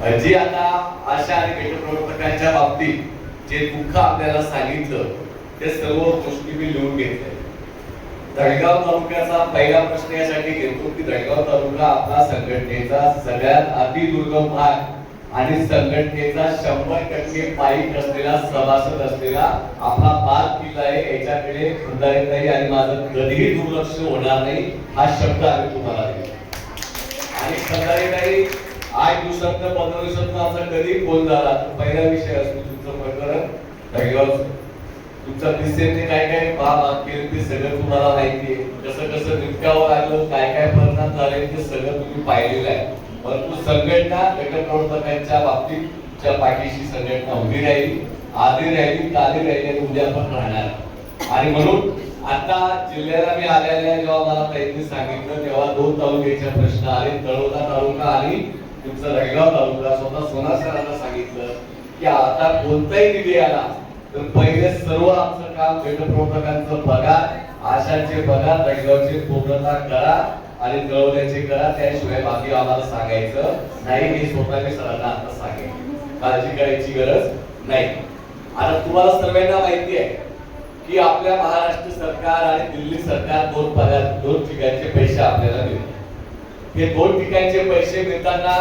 जी आता आशा आणि गट प्रवर्तकांच्या बाबतीत जे दुःख आपल्याला सांगितलं ते सर्व गोष्टी मी लिहून घेतल्या. दळगाव तालुक्याचा पहिला प्रश्न यासाठी घेतो की दळगाव तालुका आपला संघटनेचा सगळ्यात अतिदुर्गम भाग आणि संघटनेचा शंभर टक्के पायी असलेला सभासद असलेला आपला बाल किल्ला आहे. याच्याकडे नाही आणि माझं कधीही दुर्लक्ष होणार नाही हा शब्द आम्ही तुम्हाला दिला आणि खंदारेताई आठ दिवसात पंधरा दिवसात आमचा कधी फोन झाला पहिला विषय असतो तुमचं प्रकरण. दळगावचं तुमच्या दिसेने काय काय भाग केले ते सगळं तुम्हाला माहिती आहे. कसं कसं निपटावं लागलं काय काय परिणाम झाले ते सगळं तुम्ही पाहिलेलं आहे. परंतु संघटना गटप्रवर्तकांच्या बाबतीत च्या पाठीशी संघटना उभी राहिली आधी राहिली काली राहिली आणि उद्या पण राहणार आणि म्हणून आता जिल्ह्याला मी आलेल्या जेव्हा मला त्यांनी सांगितलं तेव्हा दोन तालुक्याचे प्रश्न आले तळोदा तालुका आणि तुमचा रळगाव तालुका स्वतः सोनार सरांना सांगितलं की आता कोणताही निधी आला तर पहिले सर्व आमचं काम गटप्रवर्तकांचं बघा आशाचे बघा रळगावचे पूर्णता करा आणि कळवण्याचे करा त्याशिवाय बाकी आम्हाला सांगायचं नाही हे स्वतः मी सरांना आता सांगेन. काळजी करायची गरज नाही. आता तुम्हाला सर्वांना माहिती आहे की आपल्या महाराष्ट्र सरकार आणि दिल्ली सरकार दोन पगार दोन ठिकाणचे पैसे आपल्याला मिळतात. हे दोन ठिकाणचे पैसे मिळताना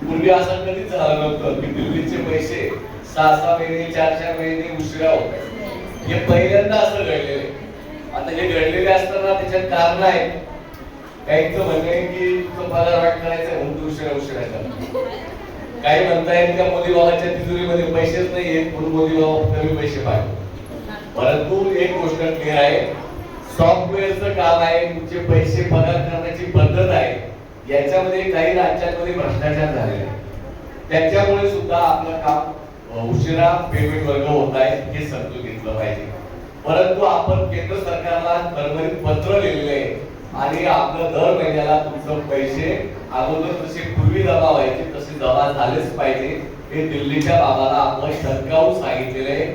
पूर्वी असं कधीच झालं नव्हतं की दिल्लीचे पैसे सहा सहा महिने चार चार महिने उशिरा होत. हे पहिल्यांदा असं घडलेलं आता हे घडलेले असताना त्याच्यात कारण आहे. काहींचं म्हणणं आहे की तुमचं पगार वाट करायचं म्हणून तू उशिरा उशिरा कर. काही म्हणतायत त्या मोदी बाबाच्या तिजोरीमध्ये पैसेच नाहीये म्हणून मोदी बाबा कमी पैसे पाहिजे परंतु एक गोष्ट क्लिअर आहे. सॉफ्टवेअरचं काम आहे तुमचे पैसे पगार करण्याची पद्धत आहे. याच्यामध्ये काही राज्यांमध्ये भ्रष्टाचार झालेला आहे त्याच्यामुळे सुद्धा आपलं काम उशिरा पेमेंट वर्ग होत आहे हे समजून घेतलं पाहिजे. परंतु आपण केंद्र सरकारला तरतरीत पत्र लिहिलेले आहे आणि आपलं दर महिन्याला तुमचं पैसे अगोदर जसे पूर्वी जमा व्हायचे तसे जमा झालेच पाहिजे. हे दिल्लीच्या बाबाला आपण शतकावून सांगितलेलं आहे.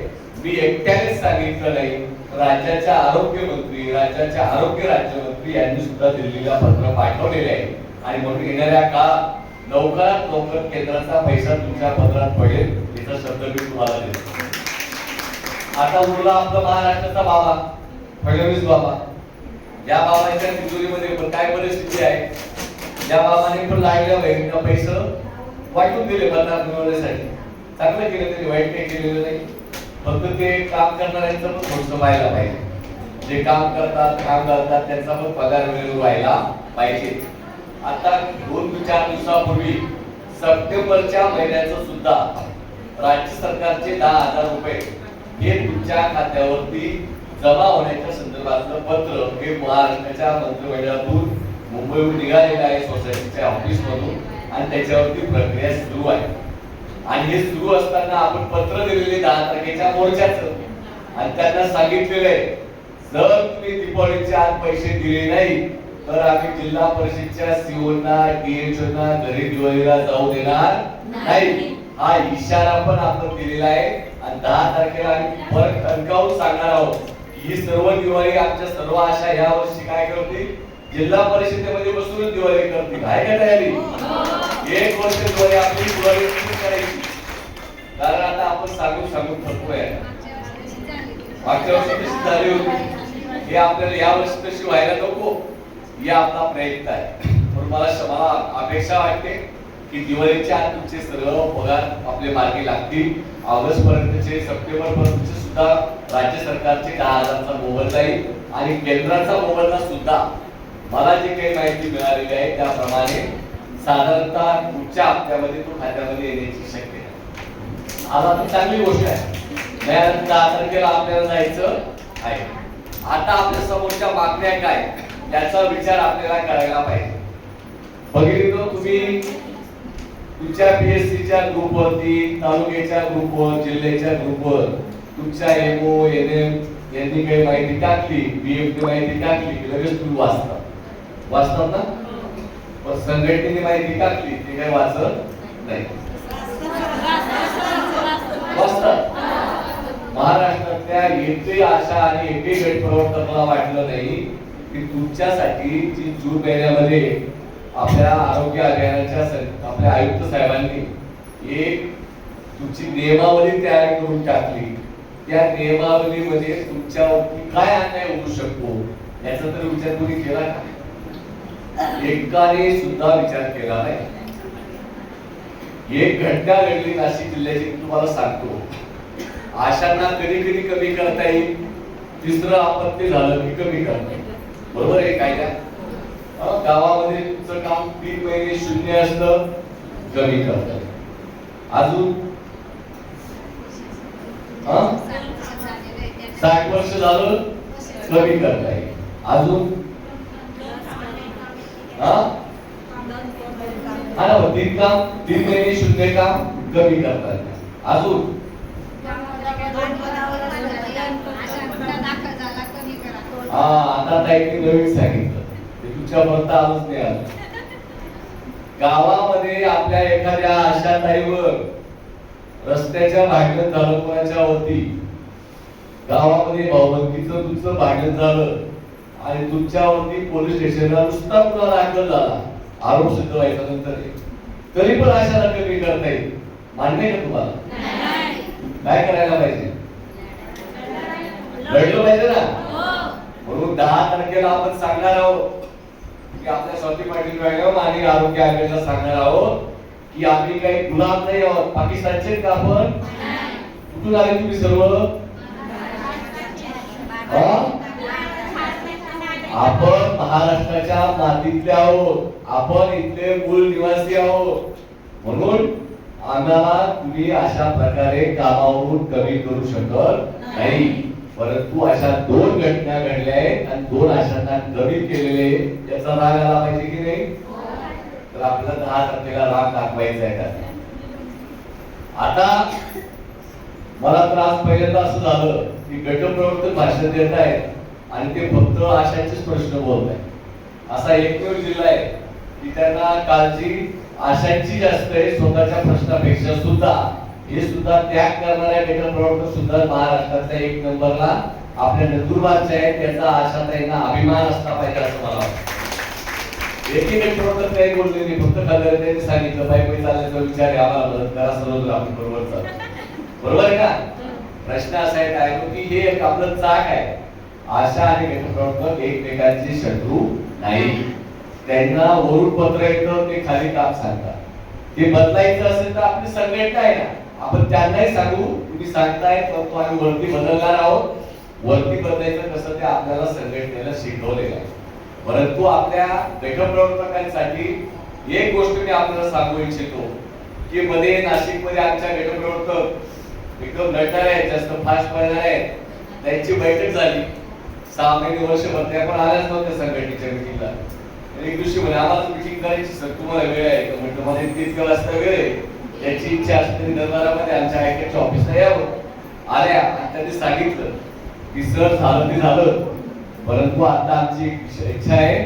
मी एकट्यानेच सांगितलं नाही. राज्याच्या आरोग्य मंत्री राज्याच्या आरोग्य राज्यमंत्री यांनी सुद्धा दिल्लीला पत्र पाठवलेले आहे. आणि म्हणून येणाऱ्या काळात लवकरात लवकर केंद्राचा पैसा तुमच्या पत्रात पडेल याचा शब्द मी तुम्हाला देतो. आता उरला आपला महाराष्ट्राचा बाबा फडणवीस बाबा. या बाबाच्या तिजोरीमध्ये पण काय परिस्थिती आहे? या बाबाने पण लागल्या बहिणीला पैसे वाटून दिले मतदार मिळवण्यासाठी. चांगलं केलं तरी वाईट काही केलेलं नाही. फक्त ते काम करणाऱ्यांचं पण थोडस व्हायला पाहिजे. जे काम करतात काम करतात त्यांचा पण पगार मिळून व्हायला पाहिजे. आता दोन ते चार दिवसापूर्वी सप्टेंबरच्या महिन्याचं सुद्धा राज्य सरकारचे दहा हजार रुपये हे तुमच्या खात्यावरती जमा होण्याच्या संदर्भातलं पत्र हे महाराष्ट्राच्या मंत्रिमंडळातून मुंबईहून निघालेलं आहे सोसायटीच्या ऑफिसमधून आणि त्याच्यावरती प्रक्रिया सुरू आहे. आणि हे सुरू असताना आपण पत्र दिलेले दहा तारखेच्या मोर्चाचं आणि त्यांना सांगितलेलं आहे जर तुम्ही दीपावलीच्या आत पैसे दिले नाही तर आम्ही जिल्हा परिषदच्या सीओना डीएचओना घरी दिवाळीला जाऊ देणार नाही. हा इशारा पण आपण दिलेला आहे. आणि दहा तारखेला आम्ही परत ठणकावून सांगणार आहोत. ही सर्व दिवाळी आमच्या सर्व आशा या वर्षी काय करतील? जिल्हा परिषदेमध्ये बसून दिवाळी करतील. आहे का तयारी? एक वर्ष दिवाळी आपली दिवाळी सुरू करायची. कारण आता आपण सांगून सांगून थकलोय. मागच्या वर्षी कशी झाली होती. हे आपल्याला या वर्षी तशी व्हायला नको. या आपला प्रयत्न आहे. म्हणून मला क्षमा अपेक्षा वाटते की दिवाळीच्या आत तुमचे सर्व पगार आपले मार्गी लागतील. ऑगस्ट पर्यंतचे सप्टेंबर पर्यंतचे सुद्धा राज्य सरकारचे दहा हजारचा मोबदला येईल. आणि केंद्राचा मोबदला सुद्धा. मला जी काही माहिती मिळालेली आहे त्याप्रमाणे साधारणतः पुढच्या हप्त्यामध्ये तो खात्यामध्ये येण्याची शक्यता आज आता चांगली गोष्ट आहे. दहा तारखेला आपल्याला जायचं आहे. आता आपल्या समोरच्या मागण्या काय याचा विचार आपल्याला करायला पाहिजे. बघितलं तुम्ही? तुमच्या पीएससीच्या ग्रुपवरती तालुक्याच्या ग्रुपवर जिल्ह्याच्या ग्रुपवर तुमच्या एमओ एन एम यांनी काही माहिती टाकली बीएफ माहिती टाकली लगेच तुम्ही वाचता. वाचतात ना? पण संघटनेने माहिती टाकली ते काही वाचत नाही. वाचतात. महाराष्ट्रातल्या एकही आशा आणि एकही गट प्रवर्तकाला वाटलं नाही की तुमच्यासाठी जी जून महिन्यामध्ये आपल्या आरोग्य अभियानाच्या आपल्या आयुक्त साहेबांनी एक तुमची नियमावली तयार करून टाकली. त्या नियमावलीमध्ये तुमच्यावरती काय अन्याय होऊ शकतो याचा तर विचार कोणी केला का? एकाने सुद्धा विचार केला नाही. एक घटना घडली नाशिक जिल्ह्याची तुम्हाला सांगतो. आशांना कधी कधी कमी करता येईल तिसरं आपत्ती झालं की कमी करता येईल. बरोबर आहे काय गावामध्ये तुमचं काम तीन महिने शून्य असतं कमी करता येईल अजून साठ वर्ष झालं कमी करता येईल अजून? हा? ना तीन काम तीन महिने शून्य काम कमी करता येईल अजून? हा आता ताईने नवीन सांगितलं. ते तुमच्यापर्यंत आलंच नाही आलं. गावामध्ये आपल्या एखाद्या आशा ताईवर रस्त्याच्या भांडण झालं कोणाच्या वरती? गावामध्ये भावबंदीचं तुमचं भांडण झालं आणि तुमच्यावरती पोलीस स्टेशनला नुसता गुन्हा दाखल झाला. आरोप सिद्ध व्हायचा नंतर तरी पण आशाला कमी करता येईल. मान्य का तुम्हाला? काय करायला पाहिजे. लढलं पाहिजे ना? म्हणून दहा तारखेला आपण सांगणार आहोत की आपल्या स्वाती पाटील मॅडम आणि आरोग्य आयोगाला सांगणार आहोत की आम्ही काही गुलाम नाही आहोत. पाकिस्तानचे का आपण? कुठून आले तुम्ही सर्व? आपण महाराष्ट्राच्या मातीतले आहोत. आपण इथले मूल निवासी आहोत. म्हणून आम्हाला तुम्ही अशा प्रकारे कामावरून कमी करू शकत नाही. परंतु अशा दोन घटना घडल्या आहेत आणि दोन आशांना कमी केलेले त्याचा राग आला पाहिजे की नाही? तर आपल्याला दहा तारखेला राग दाखवायचा आहे का आता मला तर आज पहिल्यांदा असं झालं की गटप्रवर्तक भाषण देत आहेत आणि ते फक्त आशांचेच प्रश्न बोलत आहेत. असा एकमेव जिल्हा आहे की त्यांना काळजी आशांची जास्त आहे स्वतःच्या प्रश्नापेक्षा सुद्धा. हे सुद्धा त्याग करणाऱ्या गटप्रवर्तक सुद्धा महाराष्ट्राचा एक नंबरला आपल्या नंदुरबारचे आहे त्याचा आशा त्यांना अभिमान असला पाहिजे असं मला वाटतं. एकही गटप्रवर्तक काही बोलले नाही फक्त खाल्लं त्यांनी सांगितलं बाई बाई चालल्याचा विचार आम्हाला मदत करा सर्व आपण बरोबर चालू बरोबर आहे का? प्रश्न असा आहे काय की हे एक आपलं चाक आहे. आशा आणि गटप्रवर्तक एकमेकांचे शत्रू नाही. त्यांना वरून पत्र येतं ते खाली काम सांगतात. ते बदलायचं असेल तर आपली संघटना आहे ना. आपण त्यांनाही सांगू तुम्ही सांगताय परंतु आम्ही वरती बदलणार आहोत. वरती बदलायचं कसं ते आपल्याला संघटनेला शिकवलेलं आहे. परंतु आपल्या गटप्रवर्तकांसाठी एक गोष्ट मी आपल्याला सांगू इच्छितो की मध्ये नाशिकमध्ये आमच्या गटप्रवर्तक एकदम लढणार आहेत जास्त फास्ट पळणार आहेत. त्यांची बैठक झाली. सहा महिने वर्षभर त्या पण आल्याच नव्हत्या संघटनेच्या मिटिंगला एक दिवशी म्हणे आम्हाला मिटिंग करायची सर तुम्हाला वेळ आहे. का म्हटलं मला इतके इतक्या वाजता वेळ आहे. याची इच्छा असते दरबारामध्ये आमच्या आयकेच्या ऑफिसला यावं. आल्या आणि त्यांनी सांगितलं की सर झालं ते झालं. परंतु आता आमची इच्छा आहे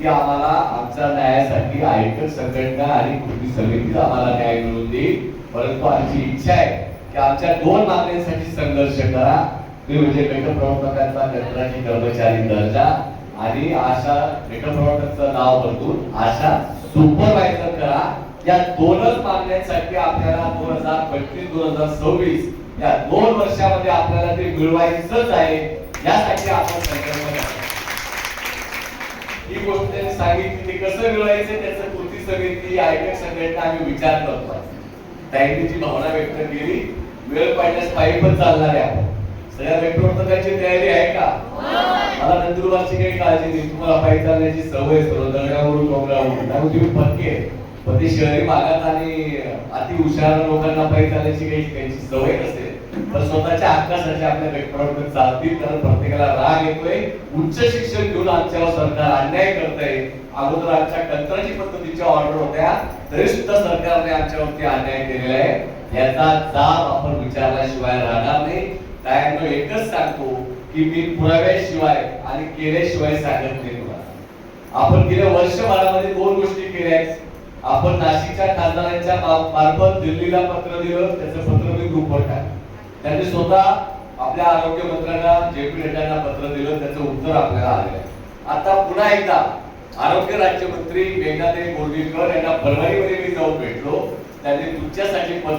की आम्हाला आमच्या न्यायासाठी आयकर संघटना आणि कृती समिती आम्हाला न्याय मिळवून देईल. परंतु आमची इच्छा आहे की आमच्या दोन मागण्यांसाठी संघर्ष करा. ते म्हणजे गटप्रवर्तकांचा कंत्राटी कर्मचारी दर्जा आणि आशा गटप्रवर्तकाचं नाव बदलून आशा सुपरवायझर करा. या दोनच मागण्यांसाठी आपल्याला दोन हजार पंचवीस दोन हजार सव्वीस या दोन वर्षामध्ये आपल्याला ते मिळवायचंच आहे यासाठी आपण ही गोष्ट त्यांनी सांगितली ते कसं मिळवायचं त्याचं कृती समिती आयटक संघटना आम्ही विचार करतो त्यांनी जी भावना व्यक्त केली वेळ पाडण्यास पायी पण चालणार आहे आपण. सगळ्या त्याची तयारी आहे का? मला नंदुरबारची काही काळजी नाही तुम्हाला पायी चालण्याची सवय सर्व दगडावरून डोंगरावरून. त्यामुळे तुम्ही पक्के आहे. पण ते शहरी भागात आणि अति हुशार लोकांना पायी चालण्याची काही त्यांची सवय नसते. तर स्वतःच्या हक्कासाठी आपल्या गटप्रवर्तक चालतील कारण प्रत्येकाला राग येतोय. उच्च शिक्षण घेऊन आमच्यावर सरकार अन्याय करतंय. अगोदर आमच्या कंत्राची पद्धतीच्या ऑर्डर होत्या. तरी सुद्धा सरकारने आमच्यावरती अन्याय केलेला आहे. याचा जाब आपण विचारल्याशिवाय राहणार नाही. त्यामुळे एकच सांगतो की मी पुराव्याशिवाय आणि केल्याशिवाय सांगत नाही तुला. आपण गेल्या वर्षभरामध्ये दोन गोष्टी केल्या आहेत. आपण नाशिकच्या खासदारांच्या मार्फत दिल्लीला पत्र दिलं त्याचं पत्र मी ग्रुपवर टाकलं. त्यांनी स्वतः आपल्या आरोग्य मंत्र्यांना जे पी नड्डांना पत्र दिलं त्याचं उत्तर आपल्याला आलेलं आहे आता पुन्हा एकदा आरोग्य राज्यमंत्री मेघनादेवी बोर्डीकर यांना फरवरीमध्ये मी जाऊन भेटलो. त्यांनी तुमच्यासाठी